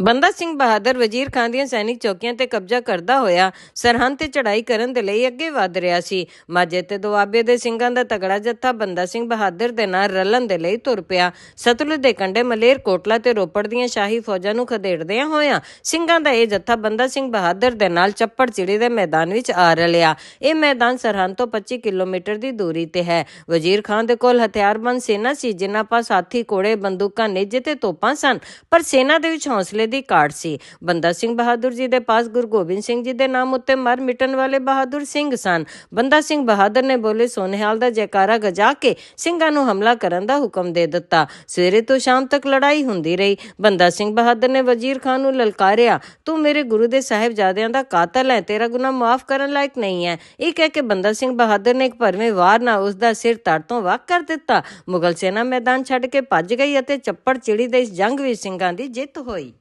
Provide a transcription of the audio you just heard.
ਬੰਦਾ ਸਿੰਘ ਬਹਾਦਰ ਵਜ਼ੀਰ ਖਾਨ ਦੀਆਂ ਸੈਨਿਕ ਚੌਕੀਆਂ ਤੇ ਕਬਜ਼ਾ ਕਰਦਾ ਹੋਇਆ ਸਰਹੰਦ ਤੇ ਚੜ੍ਹਾਈ ਕਰਨ ਦੇ ਲਈ ਅੱਗੇ ਵਧ ਰਿਹਾ ਸੀ। ਮਾਝੇ ਤੇ ਦੁਆਬੇ ਦੇ ਸਿੰਘਾਂ ਦਾ ਤਗੜਾ ਜੱਥਾ ਬੰਦਾ ਸਿੰਘ ਬਹਾਦਰ ਦੇ ਨਾਲ ਰਲਣ ਦੇ ਲਈ ਤੁਰ ਪਿਆ। ਸਤਲੁਜ ਦੇ ਕੰਢੇ ਮਲੇਰ ਕੋਟਲਾ ਤੇ ਰੋਪੜ ਦੀਆਂ ਸ਼ਾਹੀ ਫੌਜਾਂ ਨੂੰ ਖਦੇੜਦਿਆਂ ਹੋਇਆਂ ਸਿੰਘਾਂ ਦਾ ਇਹ ਜੱਥਾ ਬੰਦਾ ਸਿੰਘ ਬਹਾਦਰ ਦੇ ਨਾਲ ਚੱਪੜ ਚਿੜੀ ਦੇ ਮੈਦਾਨ ਵਿੱਚ ਆ ਰਲਿਆ। ਇਹ ਮੈਦਾਨ ਸਰਹੰਦ ਤੋਂ 25 ਕਿਲੋਮੀਟਰ ਦੀ ਦੂਰੀ ਤੇ ਹੈ। ਵਜ਼ੀਰ ਖਾਨ ਦੇ ਕੋਲ ਹਥਿਆਰਬੰਦ ਸੈਨਾ ਸੀ, ਜਿਨ੍ਹਾਂ ਪਾਸ ਹਾਥੀ, ਘੋੜੇ, ਬੰਦੂਕਾਂ, ਨੇਜੇ ਤੇ ਤੋਪਾਂ ਸਨ। ਪਰ ਸੈਨਾ ਦੇ ਵਿੱਚ ਹੌਸਲੇ ਦੀ ਘਾਟ ਸੀ। ਬੰਦਾ ਸਿੰਘ ਬਹਾਦਰ ਜੀ ਦੇ ਪਾਸ ਗੁਰੂ ਗੋਬਿੰਦ ਸਿੰਘ ਜੀ ਦੇ ਨਾਮ ਉੱਤੇ ਮਰ ਮਿਟਣ ਵਾਲੇ ਬਹਾਦਰ ਸਿੰਘ ਸਨ। ਬੰਦਾ ਸਿੰਘ ਬਹਾਦਰ ਨੇ ਬੋਲੇ, ਸੋਨੇਹਾਲ ਦਾ ਜੈਕਾਰਾ ਗਜਾ ਕੇ ਸਿੰਘਾਂ ਨੂੰ ਹਮਲਾ ਕਰਨ ਦਾ ਹੁਕਮ ਦੇ ਦਿੱਤਾ। ਸਵੇਰੇ ਤੋਂ ਸ਼ਾਮ ਤੱਕ ਲੜਾਈ ਹੁੰਦੀ ਰਹੀ। ਬੰਦਾ ਸਿੰਘ ਬਹਾਦਰ ਨੇ ਵਜ਼ੀਰ ਖਾਨ ਨੂੰ ਲਲਕਾਰਿਆ, ਤੂੰ ਮੇਰੇ ਗੁਰੂ ਦੇ ਸਾਹਿਬਜ਼ਾਦਿਆਂ ਦਾ ਕਾਤਲ ਹੈ, ਤੇਰਾ ਗੁਨਾਹ ਮਾਫ ਕਰਨ ਲਾਇਕ ਨਹੀਂ ਹੈ। ਇਹ ਕਹਿ ਕੇ ਬੰਦਾ ਸਿੰਘ ਬਹਾਦਰ ਨੇ ਇੱਕ ਭਰਵੇਂ ਵਾਰ ਨਾਲ ਉਸ ਦਾ ਸਿਰ ਤੜ ਤੋਂ ਵੱਖ ਕਰ ਦਿੱਤਾ। ਮੁਗਲ ਸੈਨਾ ਮੈਦਾਨ ਛੱਡ ਕੇ ਭੱਜ ਗਈ ਅਤੇ ਚੱਪੜ ਚਿੜੀ ਦੇ ਇਸ ਜੰਗ ਵਿੱਚ ਸਿੰਘਾਂ ਦੀ ਜਿੱਤ ਹੋਈ।